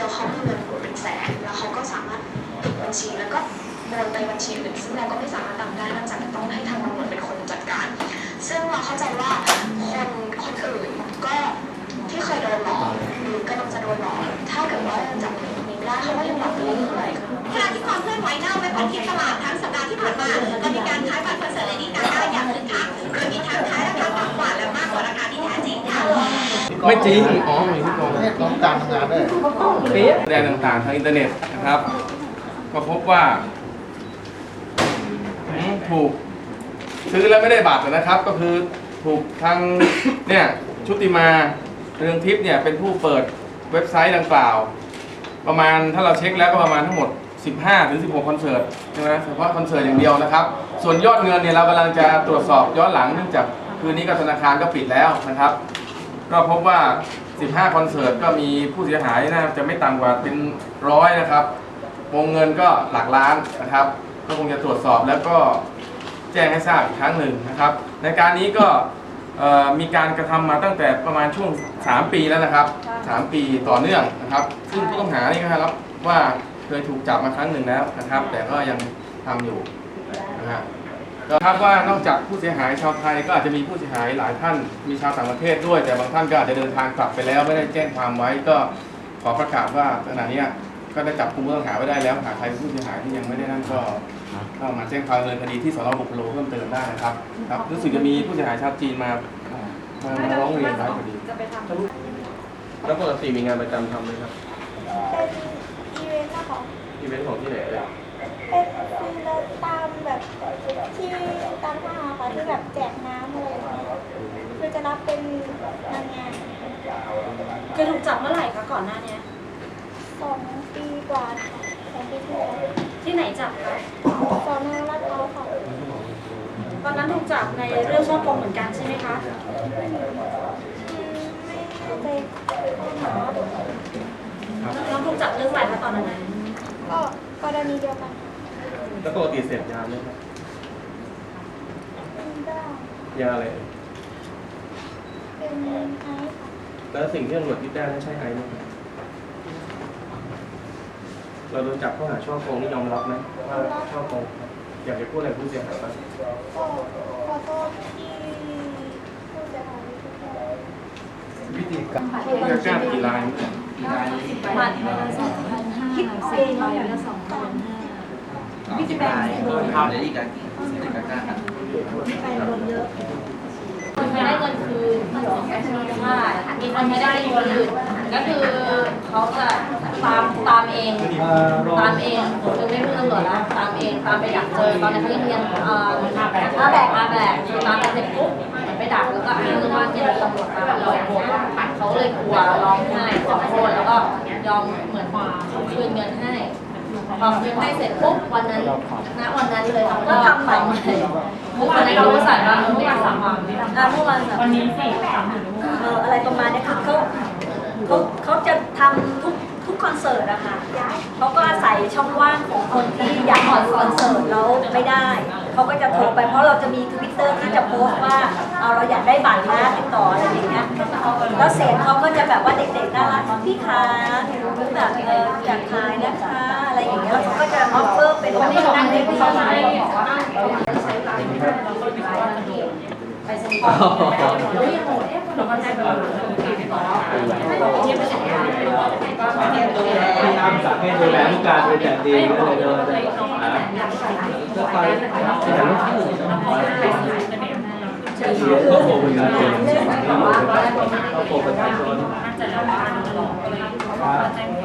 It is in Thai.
แล้วเขามีเงินเป็นแสนแล้วเขาก็สามารถปิดบัญชีแล้วก็โอนไปบัญชีอื่นซึ่งเราก็ไม่สามารถทำได้นอกจากต้องให้ทางตำรวจเป็นคนจัดการ ซึ่งเราเข้าใจว่าคนคนอื่นก็ที่เคยโดนหลอกหรือกำลังจะโดนหลอกถ้าเกิดว่ายังจับคนนี้ไม่ได้เขาก็ยังหลอกไปเรื่อยๆขณะที่ความเคลื่อนไหวหน้าเว็บพันทิปตลาดทั้งสัปดาห์ที่ผ่านมา ไม่จริง อ๋อมีที่กองเนี่ยต้องการทำงานด้วยแสดงต่างๆทางอินเทอร์เน็ตนะครับ ก็พบว่าถูกซื้อแล้วไม่ได้บัตรนะครับ ก็คือถูกทางเนี่ยชุติมาเรืองทิพย์เนี่ยเป็นผู้เปิดเว็บไซต์ดังกล่าว ประมาณถ้าเราเช็คแล้วก็ประมาณทั้งหมด 15ถึง16คอนเสิร์ตใช่ไหมเฉพาะคอนเสิร์ตอย่างเดียวนะครับ ส่วนยอดเงินเนี่ยเรากำลังจะตรวจสอบย้อนหลังเนื่องจากคืนนี้ก็ธนาคารก็ปิดแล้วนะครับ ก็พบว่า 15 คอนเสิร์ตก็มีผู้เสียหายน่าจะไม่ต่ำกว่าเป็นร้อยนะครับ วงเงินก็หลักล้านนะครับ ก็คงจะตรวจสอบแล้วก็แจ้งให้ทราบอีกครั้งหนึ่งนะครับ ในการนี้ก็เอ่อมีการกระทำมาตั้งแต่ประมาณช่วง 3 ปีแล้วนะครับ 3 ปีต่อเนื่องนะครับ ซึ่งผู้ต้องหานี่ก็รับว่าเคยถูกจับมาครั้งหนึ่งแล้วนะครับ แต่ก็ยังทำอยู่นะฮะก็ ครับว่านอกจากผู้เสียหายชาวไทยก็อาจจะมีผู้เสียหายหลายท่านมีชาวต่างประเทศด้วย แต่บางท่านก็อาจจะเดินทางกลับไปแล้วไม่ได้แจ้งความไว้ก็ขอประกาศว่าขณะเนี้ยก็ได้จับกุมผู้ต้องหาไว้ได้แล้วหากใครเป็นผู้เสียหายที่ยังไม่ได้นั่นก็เข้ามาแจ้งความดำเนินคดีที่สนบุคโลเพิ่มเติมได้นะครับครับรู้สึกจะมีผู้เสียหายชาวจีนมามามาร้องเรียนไว้พอดีแล้วปกติมีงานประจำทำไหมครับเป็นอีเวนต์นะคะอีเวนต์ของที่ไหนเอ่ยเป็นฟรีแลนซ์ตามแบบที่ตามห้างอะค่ะที่แบบแจกน้ำอะไรอย่างเงี้ยคือจะรับเป็นนางงานเคยถูกจับเมื่อไหร่คะก่อนหน้านี้สองปีกว่าค่ะสองปีที่แล้วที่ไหนจับคะสอนอลาดพร้าวค่ะตอนนั้นถูกจับในเรื่องช่อโกงเหมือนกันใช่ไหมคะอืมไม่เข้าใจข้อหาน้องถูกจับเรื่องอะไรคะตอนนั้นน่ะก็กรณีเดียวกัน แล้วปกติเสพยาไหมครับเป็นบ้าง ยาอะไรเอ่ยเป็นไอซ์ค่ะแล้วสิ่งที่ตำรวจยึดได้นั้นใช่ไอซ์ไหมครับเราโดนจับข้อหาช่อโกงนี่ยอมรับไหมว่าช่อโกงครับอยากจะพูดอะไรผู้เสียหายบ้างก็ขอโทษที่ผู้เสียหายทุกคนวิธีการผู้จะกล้ากี่รายบัตรใบละสองพันห้าสิบใบละสองพันห้าพี่จะแบ่งโดน คนไม่ได้เงินคืนค่ะมีคนไม่ได้เงินคืนก็คือเขาจะตามตามเองตามเองคือไม่พึ่งตำรวจแล้วตามเองตามไปดักเจอตอนนั้นเขาเรียนเอ่ออาแบกอาแบกคือตามไปเสร็จปุ๊บไปดักแล้วก็อ้างว่าเนี่ยตำรวจมาเราโกเขาเลยกลัวร้องไห้ขอโทษแล้วก็ยอมเหมือนคืนเงินให้พอคืนให้เสร็จปุ๊บวันนั้นณวันนั้นเลยเขาก็ทำให ม่ทุกวันนั้นเขาก็ใส่ว่าไม่อยากทำความอ่าเมื่อวันวันนี้สี่สามหมื่นเอออะไรประมาณเนี้ยคือเขาเขาเขาจะทำทุกทุกคอนเสิร์ตอะค่ะเขาก็อาศัยช่องว่างของคนที่อยากออกคอนเสิร์ตแล้วไม่ได้ เขาก็จะโทรไปเพราะเราจะมีทวิตเตอร์ก็จะโพสต์ว่าเอาเราอยากได้บัตรนะติดต่ออะไรอย่างเงี้ย แล้วเสร็จเขาก็จะแบบว่าเด็กๆน่ารักพี่คะแบบเอออยากขายนะคะอะไรอย่างเงี้ยแล้วเขาก็จะออฟเฟอร์เป็นแบบนั่งในที่เขาขาย โดนไปสนิทกันแล้วยังโหดเอ๊ะคนมันใจแบบปีไปก่น้ำไาเกโดนแรงมงให้ดูแลผู้การเป็นอย่างดีกเลยเดินไปก็ไปก็ไปก็โผล่เหมือนกันก็โผล่ประชาชนก็โผล่ประน